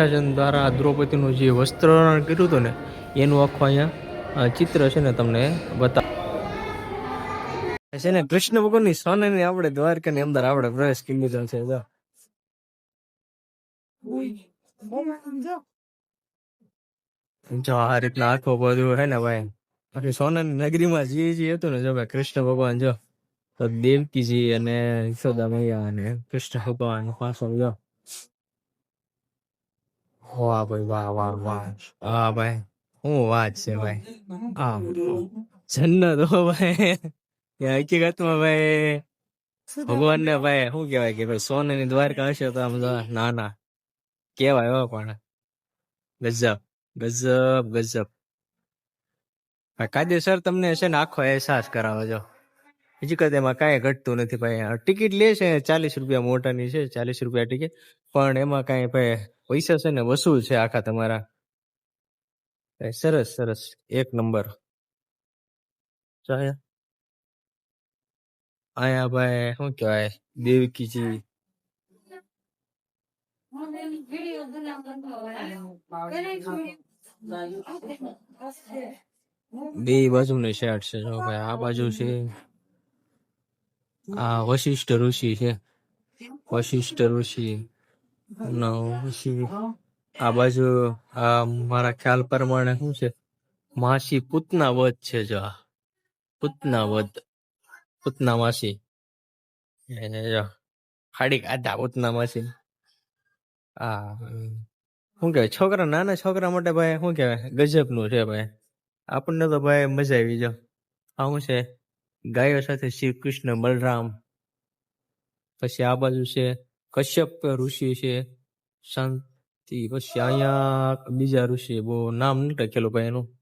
શાસન દ્વારા દ્રૌપદીનું જે વસ્ત્રહરણ કર્યું હતું ને, એનું આખું અહીંયા ચિત્ર છે ને તમને બતા છે ને, કૃષ્ણ ભગવાનની સોનાની આપણે દ્વારકાની અંદર આપણે પ્રવેશ કરી લીધો છે, જો. જો આ રીતના આખો બધું હે ને ભાઈ, બાકી સોનાની નગરીમાં જે જે હતું ને, જો ભાઈ, કૃષ્ણ ભગવાન, જો. તો દેવકીજી અને યશોદા મૈયા અને કૃષ્ણ ભગવાન પાછો, જો. વાહ ભાઈ વાહ વાહ વાહ હા ભાઈ શું વાત છે ભાઈ? આ જન્નત હો ભાઈ. હકીકતમાં ભાઈ? ભગવાન ને ભાઈ શું કેવાય કે ભાઈ સોનાની દ્વારકા હશે તો આમ નાના ના ના. કેવાય હો પણ. ગજબ ગજબ ગજબ. કાયદેસર તમને છે ને આખો અહેસાસ કરાવે જો બીજી કઈ એમાં કાંઈ ઘટતું નથી ભાઈ. ટિકિટ લે છે, ચાલીસ રૂપિયા મોટાની છે, ચાલીસ રૂપિયા ટિકિટ. પણ એમાં કાંઈ ભાઈ, પૈસા છે ને વસૂલ છે આખા તમારા. સરસ સરસ. એક નંબર. અહીંયા ભાઈ, શું કહેવાય? દેવકીજી બે બાજુની શર્ટ છે ભાઈ. આ બાજુ છે. આ વશિષ્ઠ ઋષિ છે. વશિષ્ઠ ઋષિ નો આ બાજુ આ મારા ખ્યાલ પ્રમાણે શું છે? માસી પૂતના વધ છે જો આ. પૂતના વધ પૂતના માસી. એને જો, ખાડી કાઢા પૂતના માસી. આ, શું કહેવાય? છોકરા, નાના છોકરા માટે ભાઈ શું કહેવાય? ગજબનું છે ભાઈ. આપણને તો ભાઈ મજા આવી જાવ આવું છે? ગાયો સાથે શ્રી કૃષ્ણ બલરામ, પછી આ બાજુ છે કશ્યપ ઋષિ છે, શાંતિ, પછી અહીંયા બીજા ઋષિ બહુ નામ નહીં લખેલું ભાઈ એનું.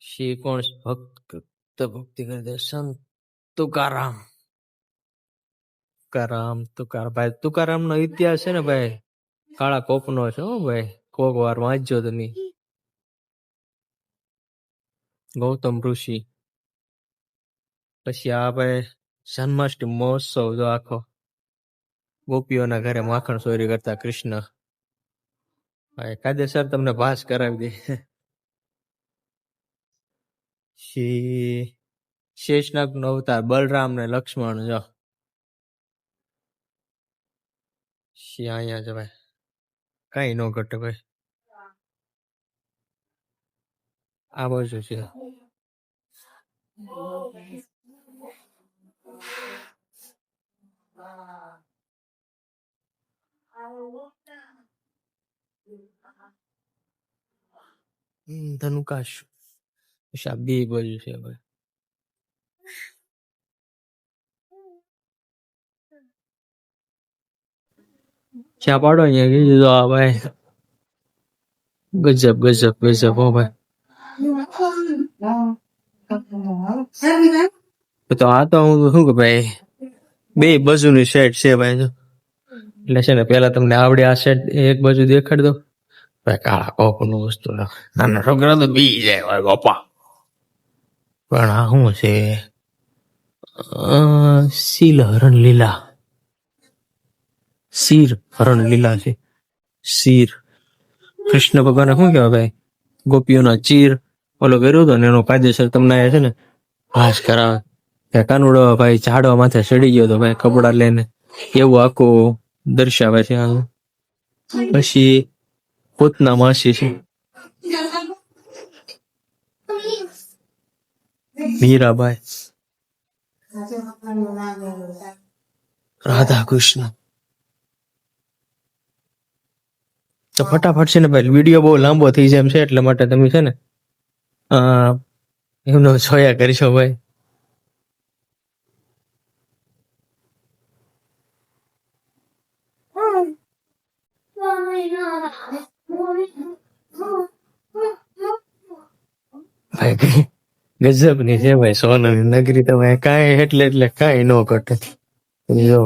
શ્રી કોણ ભક્ત, ભક્તિ કરી સંત તુકારામ. તુકારામ, તુકાર, ભાઈ તુકારામ નો ઇતિહાસ છે ને ભાઈ? કાળા કોપ નો છે હો ભાઈ, કોક વાર વાંચજો તમે. ગૌતમ ઋષિ. પછી આ ભાઈ જન્માષ્ટમી મહોત્સવ જો આખો ગોપીઓના ઘરે માખણ ચોરી કરતા કૃષ્ણ. કાયદેસર તમને ભાસ કરાવી દે. શ્રી શેષનાગ નો અવતાર બલરામ ને લક્ષ્મણ, જો. શ્રી અહીંયા છે ભાઈ. કઈ નો ઘટે ભાઈ. આ બાજુ છે. હમ, ધનુકાશ પછી આ બે બાજુ છે ભાઈ ચા પાડો અહીંયા કીધું તો આ ભાઈ ગજબ ગજબ ગજબ હો ભાઈ તો આ તો હું શું કે ભાઈ બે બાજુની સેટ છે ભાઈ જો એટલે છે ને પેલા તમને આવડે આ સેટ એક બાજુ દેખાડી દો ભાઈ કાળા કોપનું વસ્તુ. નાના છોકરા તો બી જાય ભાઈ પણ આ શું છે? શીલ હરણ લીલા. શીર હરણ લીલા છે. શીર. કૃષ્ણ ભગવાન શું કહેવાય ભાઈ? ગોપીઓના ચીર ઓલો કર્યો હતો ને એનો કાયદેસર તમને છે ને ભાસ કરાવે. કાનુડો ભાઈ ઝાડવા માથે ચડી ગયો તો ભાઈ કપડા લઈને. એવું આખું દર્શાવે છે આ પછી પોતના માસી છે. મીરાબાઈ. રાધા કૃષ્ણ તો ફટાફટ છે ને ભાઈ, વીડિયો બહુ લાંબો થઈ જાય એમ છે, એટલા માટે તમે છે ને એમનો જોયા કરશો ભાઈ. ગજબની છે ભાઈ, સોનાની નગરી તમે કાંઈ એટલે એટલે કાંઈ નો ઘટે. જો,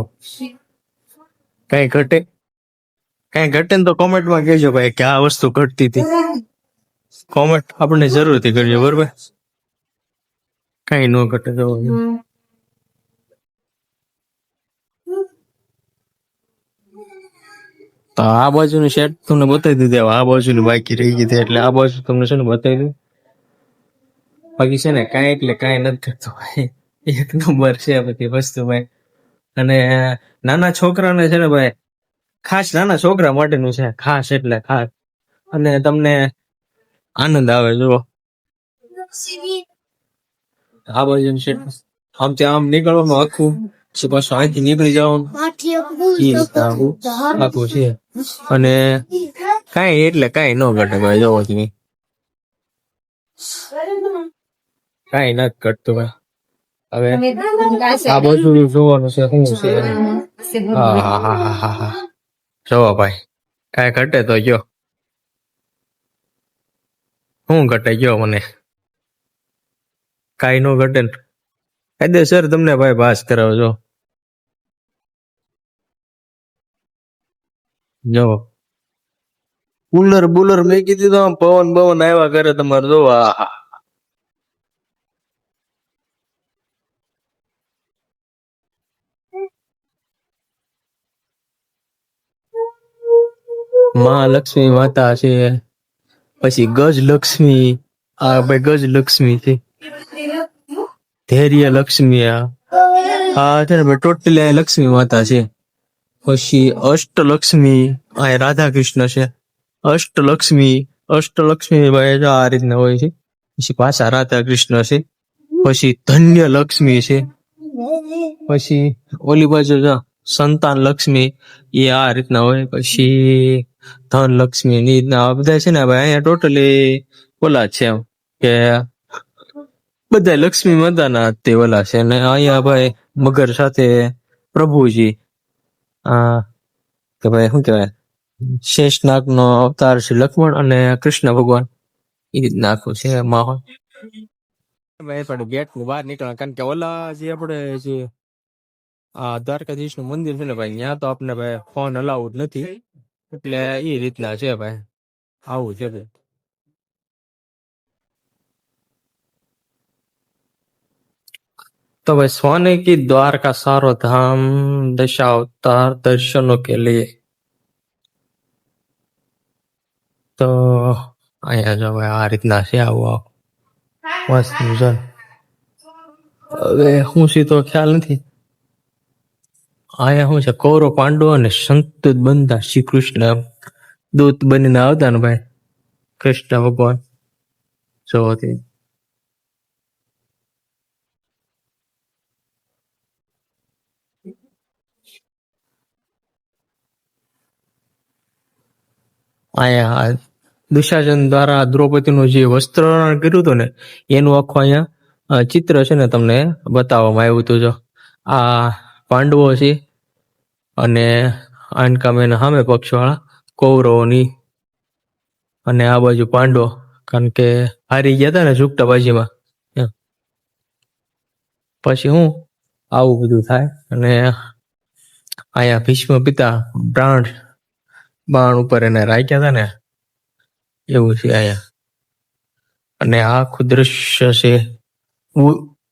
કાંઈ ઘટે કાંઈ ઘટે ને તો કોમેન્ટમાં કહેજો ભાઈ કે આ વસ્તુ ઘટતી હતી. કોમેન્ટ આપણને જરૂરથી કરજો, બરોબર? કાંઈ નો ઘટે તો. તો આ બાજુનું શેટ તમને બતાવી દીધું, આ બાજુની બાકી રહી ગઈ હતી એટલે આ બાજુ તમને છે ને બતાવી દઉં બાકી છે ને કાંઈ એટલે કાંઈ નથી કરતો ભાઈ. એક નંબર છે બધી વસ્તુ ભાઈ. અને નાના છોકરાને છે ને ભાઈ, ખાસ નાના છોકરા માટેનું છે, ખાસ એટલે ખાસ. અને તમને આનંદ આવે જુઓ. આ બાજુ છે. આમ ત્યાં આમ નીકળવાનું આખું. પછી પાછું અહીંથી નીકળી જવાનું. આખું છે. અને કાંઈ એટલે કાંઈ ન ઘટે ભાઈ જોવો તમે. કાંઈ નથી ઘટતું ભાઈ હવે આ બધું જોવાનું છે શું છે જોવો ભાઈ કઈ ઘટે તો ગયો. શું ઘટે ગયો મને? કઈ નો ઘટે કાયદે સર તમને ભાઈ પાસ કરાવો જો જો કુલર બુલર મેં કીધું તો આમ પવન પવન આવ્યા કરે તમારે જો આહા મહાલક્ષ્મી માતા છે, પછી ગજ લક્ષ્મી, આ ભાઈ ગજ લક્ષ્મી છે. ધૈર્ય લક્ષ્મી આ. છે ને ટોટલી લક્ષ્મી માતા છે. પછી અષ્ટલક્ષ્મી આ રાધા કૃષ્ણ છે. અષ્ટલક્ષ્મી અષ્ટલક્ષ્મી ભાઈ આ રીતના હોય છે. પછી પાછા રાધા કૃષ્ણ છે. પછી ધન્ય લક્ષ્મી છે. પછી ઓલી બાજુ સંતાન લક્ષ્મી, એ આ રીતના હોય. પછી ધન, લક્ષ્મી ની રીતના બધા છે ને ભાઈ અહીંયા ટોટલી ઓલા છે એમ કે બધા લક્ષ્મી માતાના તે ઓલા છે ને અહીંયા ભાઈ મગર સાથે પ્રભુજી. આ કે ભાઈ શું કહેવાય? શેષનાગ નો અવતાર છે લક્ષ્મણ અને કૃષ્ણ ભગવાન. એ રીતના આખું છે માહોલ. ભાઈ, પણ ગેટની બહાર નીકળવા કારણ કે ઓલા જે આપણે જે આ દ્વારકાધીશનું મંદિર છે ને ભાઈ, ત્યાં તો આપણે ભાઈ ફોન અલાઉડ નથી. એટલે એ રીતના છે ભાઈ આવું છે ભાઈ तो भाई सोने की द्वार का सारो धाम दशा अवतार दर्शनों के लिए તો અહીંયા જો ભાઈ આ રીતના છે આવું આવું મસ્ત છે હવે શું છે તો ખ્યાલ નથી અહીંયા શું છે, કૌરવ પાંડવો અને સંત બનતા શ્રી કૃષ્ણ દૂત બનીને આવતા ને ભાઈ, કૃષ્ણ ભગવાન. જોવાથી અહીંયા દુશાસન દ્વારા દ્રૌપદીનું જે વસ્ત્રહરણ કર્યું હતું ને, એનું આખું અહીંયા ચિત્ર છે ને તમને બતાવવામાં આવ્યું હતું જો. આ પાંડવો છે અને આનકામે સામે પક્ષવાળા કૌરવોની અને આ બાજુ પાંડવો, કારણ કે હારી ગયા હતા ને ઝુકટા બાજીમાં એમ. પછી હું આવું બધું થાય અને અહીંયા ભીષ્મ પિતા પ્રાણ બાણ ઉપર એને રાખ્યા હતા ને, એવું છે અહીંયા અને આખું દ્રશ્ય છે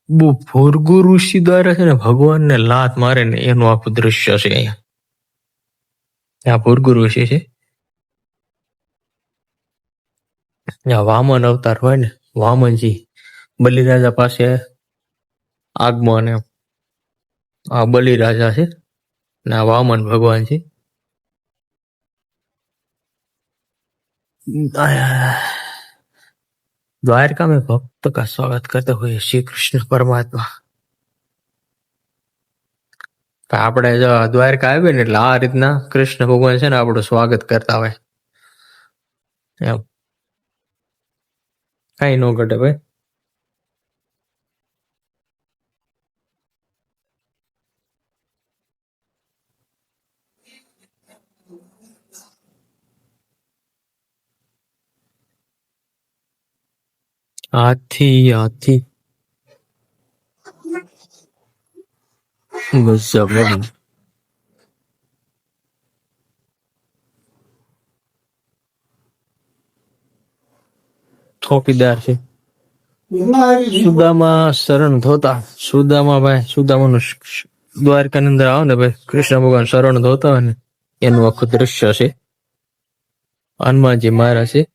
બહુ- ભોરગુ ઋષિ દ્વારા છે ને ભગવાનને લાત મારે ને એનું આખું દ્રશ્ય છે અહીંયા. આ ભોરગુ ઋષિ છે. વામન અવતાર હોય ને, વામનજી, બલિરાજા પાસે આગમન એમ. આ બલિરાજા છે ને આ વામન ભગવાન છે द्वारका में भक्त का स्वागत करते हुए श्री કૃષ્ણ પરમાત્મા તો આપણે જો દ્વારકા આવીએ ને એટલે આ રીતના કૃષ્ણ ભગવાન છે ને આપણું સ્વાગત કરતા હોય એમ કઈ ન ઘટે ભાઈ હાથી હાથી ગજબ. ચોકીદાર છે. સુદામા શરણ ધોતા. સુદામા ભાઈ સુદામાનું નું દ્વારકાની અંદર આવો ને ભાઈ. કૃષ્ણ ભગવાન શરણ ધોતા હોય ને એનું આખું દ્રશ્ય છે. હનુમાનજી મહારાજ છે.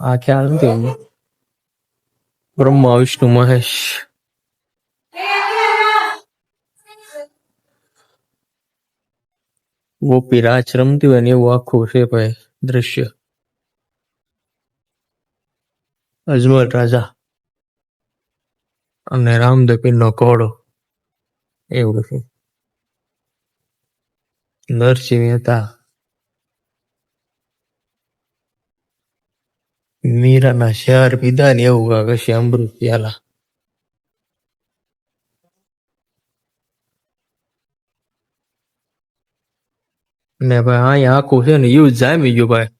આ ખ્યાલ નથી. બ્રહ્મા, વિષ્ણુ, મહેશ. ગોપી રાચ રમતી હોય ને એવું આખું છે ભાઈ, દ્રશ્ય. અજમલ રાજા. અને રામદેવ નો ઘોડો. એવું છે નરસિંહ હતા. મીરાના શહેર પીધા ને એવું કાંક હશે અમૃત પ્યાલા. ને ભાઈ અહીંયા આખું છે ને યુઝ જામી ગયું ભાઈ.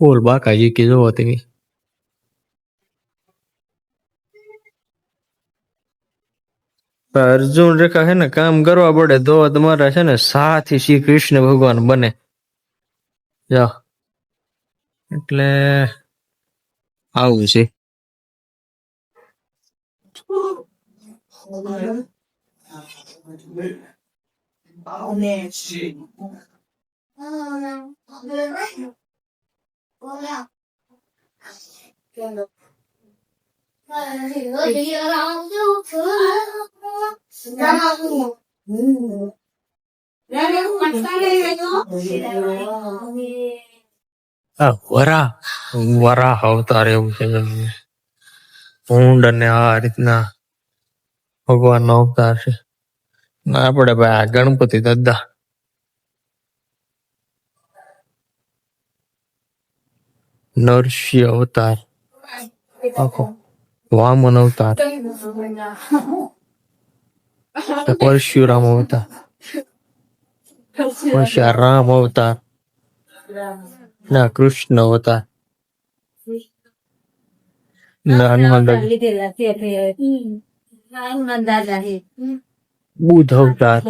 બોલ બાકાજી કે જોવો તમે અર્જુન રેખા છે ને કામ કરવા પડે તો તમારા છે ને સાથી શ્રી કૃષ્ણ ભગવાન બને. જા. એટલે 아홉 시. 마음의 주인. 나는 막상을 해도 વરા વરા અવતાર એવું છે. ઊંડ અને આ રીતના ભગવાન નો અવતાર છે. આપણે ભાઈ આ ગણપતિ દાદા. નરસિંહ અવતાર. વામન અવતાર. પરશુરામ અવતાર. પછી રામ અવતાર. ના કૃષ્ણ હતા હનુમાન દાદા બુધ અવતાર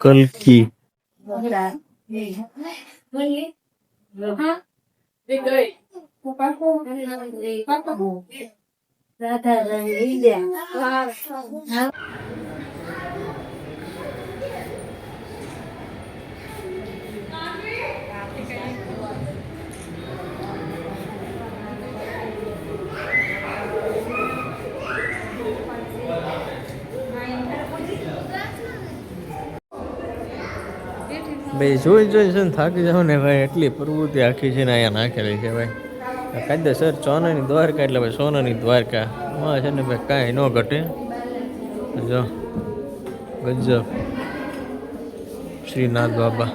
કલકી. રાધા ભાઈ, જોઈ જોઈ, છે ને, થાકી જાવ ને ભાઈ, એટલી પ્રવૃત્તિ આખી છે ને અહીંયા નાખેલી છે ભાઈ. કાયદેસર સોનાની દ્વારકા એટલે ભાઈ સોનાની દ્વારકા. એમાં છે ને ભાઈ કાંઈ ન ઘટે. જો, ગજબ. શ્રીનાથ બાબા.